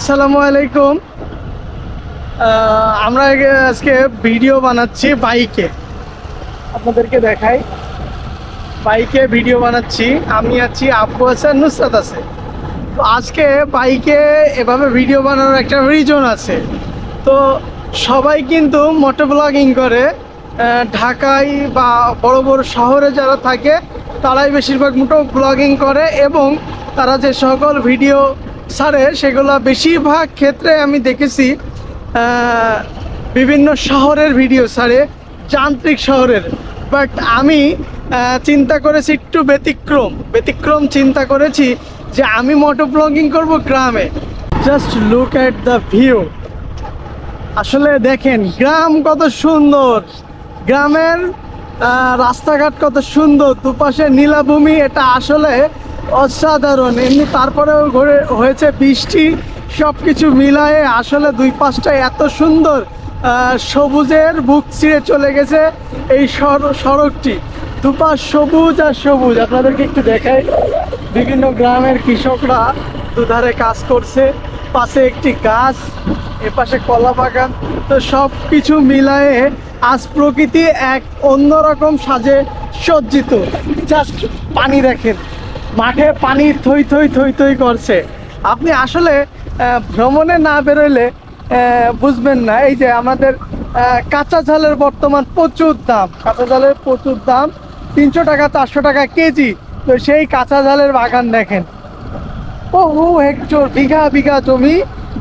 আসসালামু আলাইকুম। আমরা আজকে ভিডিও বানাচ্ছি বাইকে। আপনাদেরকে দেখাই। বাইকে ভিডিও বানাচ্ছি। আমি আছি আব্বু আছে আর নুসরাত আছে। তো আজকে বাইকে এভাবে ভিডিও বানানোর একটা রিজন আছে। তো সবাই কিন্তু মোটো ব্লগিং করে ঢাকায় বা বড় বড় শহরে যারা থাকে, তারাই বেশিরভাগ মোটো ব্লগিং করে এবং তারা যে সকল ভিডিও ছাড়ে সেগুলো বেশিরভাগ ক্ষেত্রে আমি দেখেছি বিভিন্ন শহরের ভিডিও ছাড়ে যান্ত্রিক শহরের। বাট আমি চিন্তা করেছি একটু ব্যতিক্রম। ব্যতিক্রম চিন্তা করেছি যে আমি মোটো ব্লগিং করব গ্রামে। Just look at the view আসলে দেখেন, গ্রাম কত সুন্দর। গ্রামের রাস্তাঘাট কত সুন্দর। দুপাশে নীলাভূমি, এটা আসলে অসাধারণ। এমনি তারপরেও ঘুরে হয়েছে বৃষ্টি সব কিছু মিলায়ে আসলে দুই পাশটা এত সুন্দর সবুজের বুক ছিঁড়ে চলে গেছে এই সড়- সড়কটি। দুপাশ সবুজ আর সবুজ। আপনাদেরকে একটু দেখাই, বিভিন্ন গ্রামের কৃষকরা দুধারে কাজ করছে। পাশে একটি গাছ, এপাশে কলা বাগান। তো সব কিছু মিলায়ে আজ প্রকৃতি এক অন্যরকম সাজে সজ্জিত। জাস্ট পানি দেখেন। মাঠে পানি থই থই থই থই করছে। আপনি আসলে ভ্রমণে না বেরোলে বুঝবেন না। এই যে আমাদের কাঁচা ঝালের বর্তমান প্রচুর দাম। কাঁচা ঝালের প্রচুর দাম। তিনশো টাকা, চারশো টাকা কেজি। তো সেই কাঁচা ঝালের বাগান দেখেন। বহু হেক্টর বিঘা বিঘা জমি,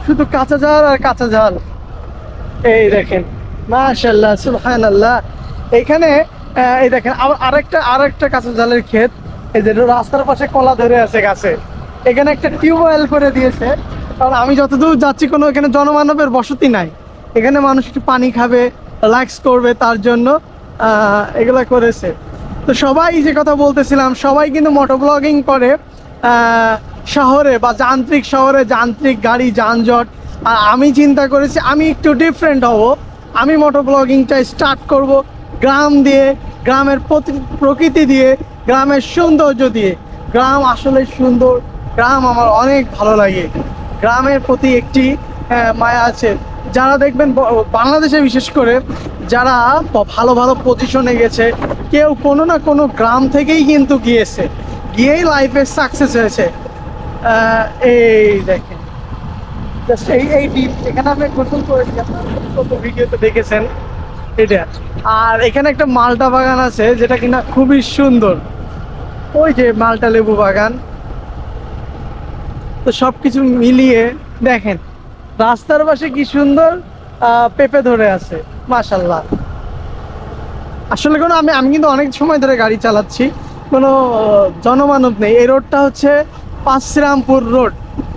শুধু কাঁচা ঝাল আর কাঁচা ঝাল। এই দেখেন মাশাল্লাহ সুলহান আল্লাহ এখানে এই দেখেন, আবার আরেকটা আরেকটা কাঁচা ঝালের ক্ষেত। এই যে রাস্তার পাশে কলা ধরে আছে গাছে। এখানে একটা টিউবওয়েল করে দিয়েছে। কারণ আমি যতদূর যাচ্ছি, কোনো এখানে জনমানবের বসতি নাই। এখানে মানুষ একটু পানি খাবে, রিল্যাক্স করবে তার জন্য এগুলা করেছে। তো সবাই যে কথা বলতেছিলাম, সবাই কিন্তু মোটো ব্লগিং করে শহরে বা যান্ত্রিক শহরে, যান্ত্রিক গাড়ি, যানজট। আর আমি চিন্তা করেছি, আমি একটু ডিফারেন্ট হব। আমি মোটো ব্লগিংটা স্টার্ট করব। গ্রাম দিয়ে, গ্রামের প্রকৃতি দিয়ে গ্রামের সৌন্দর্য দিয়ে গ্রাম আসলে সুন্দর, গ্রাম আমার অনেক ভালো লাগে। গ্রামের প্রতি একটি মায়া আছে। যারা দেখবেন বাংলাদেশে বিশেষ করে, যারা ভালো ভালো পজিশনে গেছে, কেউ কোনো না কোনো গ্রাম থেকেই কিন্তু গিয়েছে। গিয়েই লাইফে সাকসেস হয়েছে। এই দেখেন। Just এই এই এখানে আপনারা ভিডিওতে দেখেছেন, এটা। আর এখানে একটা মালটা বাগান আছে, যেটা কিনা খুবই সুন্দর। ওই যে মালটা লেবু বাগান। তো সব কিছু মিলিয়ে দেখেন, রাস্তার পাশে কি সুন্দর পেঁপে ধরে আছে মাশাল্লাহ আসলে কোনো, আমি আমি কিন্তু অনেক সময় ধরে গাড়ি চালাচ্ছি, কোনো জনমানব নেই। এই রোডটা হচ্ছে পাঁচশ্রামপুর রোড।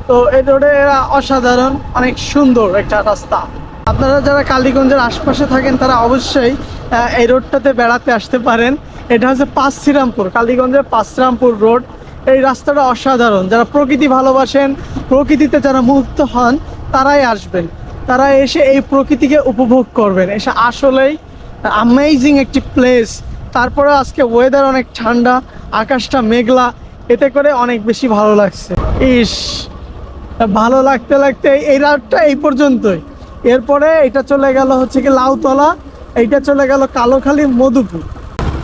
তো এই রোডে অসাধারণ, অনেক সুন্দর একটা রাস্তা। আপনারা যারা কালীগঞ্জের আশপাশে থাকেন, তারা অবশ্যই এই রোডটাতে বেড়াতে আসতে পারেন। এটা হচ্ছে পাঁচশ্রীরামপুর, কালীগঞ্জের পাঁচশ্রীরামপুর রোড। এই রাস্তাটা অসাধারণ। যারা প্রকৃতি ভালোবাসেন, প্রকৃতিতে যারা মুক্ত হন, তারাই আসবেন। তারা এসে এই প্রকৃতিকে উপভোগ করবেন। এসে আসলেই অ্যামেজিং একটি প্লেস তারপরে আজকে ওয়েদার অনেক ঠান্ডা, আকাশটা মেঘলা। এতে করে অনেক বেশি ভালো লাগছে। ইস, ভালো লাগতে লাগতে এই রাউটটা এই পর্যন্তই। এরপরে এটা চলে গেল হচ্ছে কি লাউতলা, এইটা চলে গেল কালোখালী মধুপুর।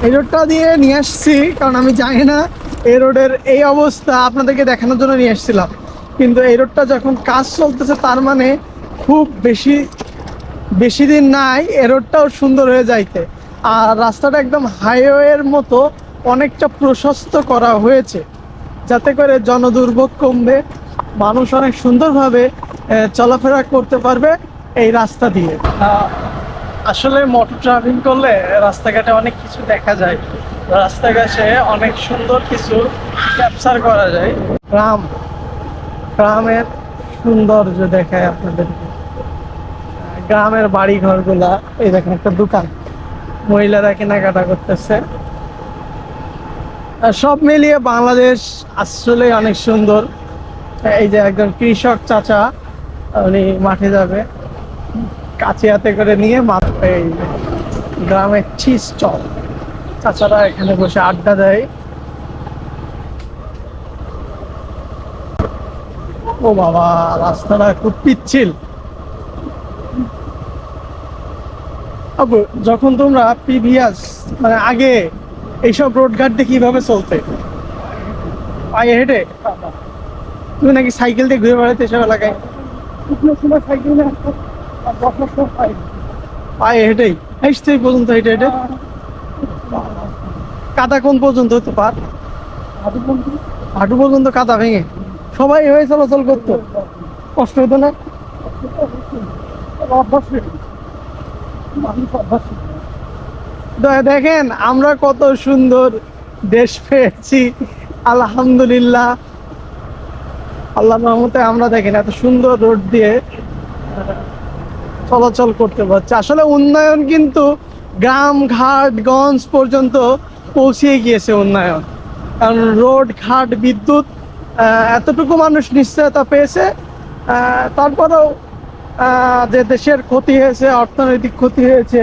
এই রোডটা দিয়ে নিয়ে আসছি, কারণ আমি জানি না এই রোডের এই অবস্থা আপনাদেরকে দেখানোর জন্য নিয়ে আসছিলাম। কিন্তু এই রোডটা যখন কাজ চলতেছে, তার মানে খুব বেশি বেশি দিন নাই এ রোডটাও সুন্দর হয়ে যাইতে। আর রাস্তাটা একদম হাইওয়ের মতো অনেকটা প্রশস্ত করা হয়েছে, যাতে করে জনদুর্ভোগ কমবে, মানুষ অনেক সুন্দরভাবে চলাফেরা করতে পারবে। এই রাস্তা দিয়ে। আসলে মোটর ট্রাভেলিং করলে রাস্তাঘাটে অনেক কিছু দেখা যায়। রাস্তাঘাটে অনেক সুন্দর কিছু ক্যাপচার করা যায়। গ্রাম, গ্রামের সৌন্দর্য দেখায় আপনাদেরকে। গ্রামের বাড়ি ঘরগুলা এই দেখেন একটা দোকান। মহিলারা কেনাকাটা করতেছে। সব মিলিয়ে বাংলাদেশ আসলে অনেক সুন্দর। এই যে একজন কৃষক চাচা, উনি মাঠে যাবে। কাছে হাতে করে নিয়ে এই গ্রামের চিজ চল চাচারা এখানে বসে আড্ডা দেয়। ও বাবা, রাস্তাটা খুব পিচ্ছিল। আপু যখন তোমরা প্রিভিয়াস মানে আগে এইসব রোড ঘাট দিয়ে কীভাবে চলতে? পায়ে হেঁটে? তুমি নাকি সাইকেল দিয়ে ঘুরে বেড়াতে এসব এলাকায়? সাইকেল সময় পায়ে হেঁটেই এই পর্যন্ত হেঁটে হেঁটে কাদা কোন পর্যন্ত হতো পার? হাঁটু পর্যন্ত কাদা ভেঙে। সবাই হয়ে চলাচল করতো। কষ্ট হতো না? দেখেন, আমরা কত সুন্দর দেশ পেয়েছি। আলহামদুলিল্লাহ। আল্লাহ রহমতে আমরা দেখেন এত সুন্দর রোড দিয়ে চলাচল করতে পারছে। আসলে উন্নয়ন কিন্তু গ্রাম, ঘাট, গঞ্জ পর্যন্ত পৌঁছিয়ে গিয়েছে উন্নয়ন। কারণ রোড, ঘাট, বিদ্যুৎ এতটুকু মানুষ নিশ্চয়তা পেয়েছে। তারপরেও যে দেশের ক্ষতি হয়েছে, অর্থনৈতিক ক্ষতি হয়েছে,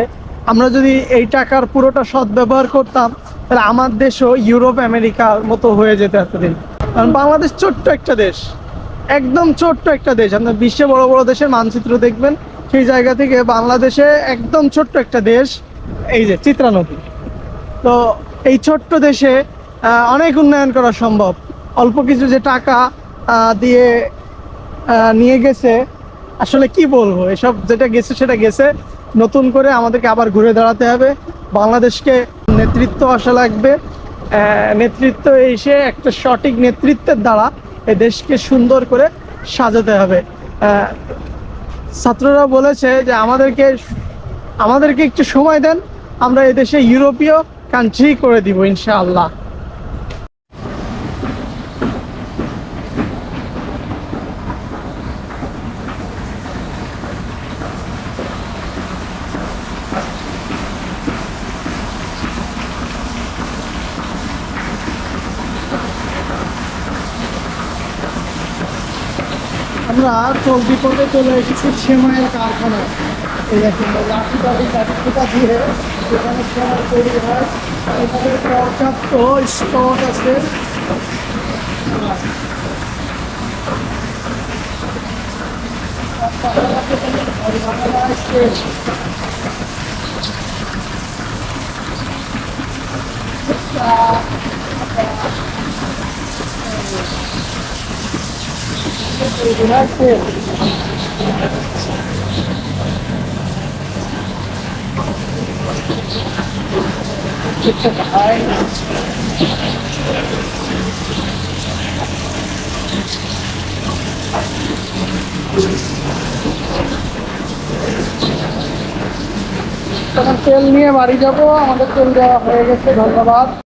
আমরা যদি এই টাকার পুরোটা সদ্ব্যবহার করতাম, তাহলে আমার দেশও ইউরোপ, আমেরিকার মতো হয়ে যেত এতদিন। কারণ বাংলাদেশ ছোট্ট একটা দেশ, একদম ছোট্ট একটা দেশ। আপনার বিশ্বে বড় বড় দেশের মানচিত্র দেখবেন সেই জায়গা থেকে বাংলাদেশে একদম ছোট্ট একটা দেশ, এই যে চিত্রা নদী। তো এই ছোট্ট দেশে অনেক উন্নয়ন করা সম্ভব। অল্প কিছু যে টাকা দিয়ে নিয়ে গেছে, আসলে কি বলব? এসব যেটা গেছে, সেটা গেছে। নতুন করে আমাদেরকে আবার ঘুরে দাঁড়াতে হবে। বাংলাদেশকে নেতৃত্ব আসা লাগবে। নেতৃত্ব এসে একটা সঠিক নেতৃত্বের দ্বারা এই দেশকে সুন্দর করে সাজাতে হবে। ছাত্ররা বলেছে যে আমাদেরকে আমাদেরকে একটু সময় দেন, আমরা এদেশে ইউরোপীয় কান্ট্রি করে দিব, ইনশাআল্লাহ। আমরা চলতি পথে চলে এসেছি সেমাইয়ের কারখানায়। এই দেখুন, লাঠি দিয়ে এখানে সেমাই তৈরি হয়। এখানে পর্যাপ্ত স্টক আছে। তখন তেল নিয়ে বাড়ি যাব আমাদের তেল দেওয়া হয়ে গেছে ধন্যবাদ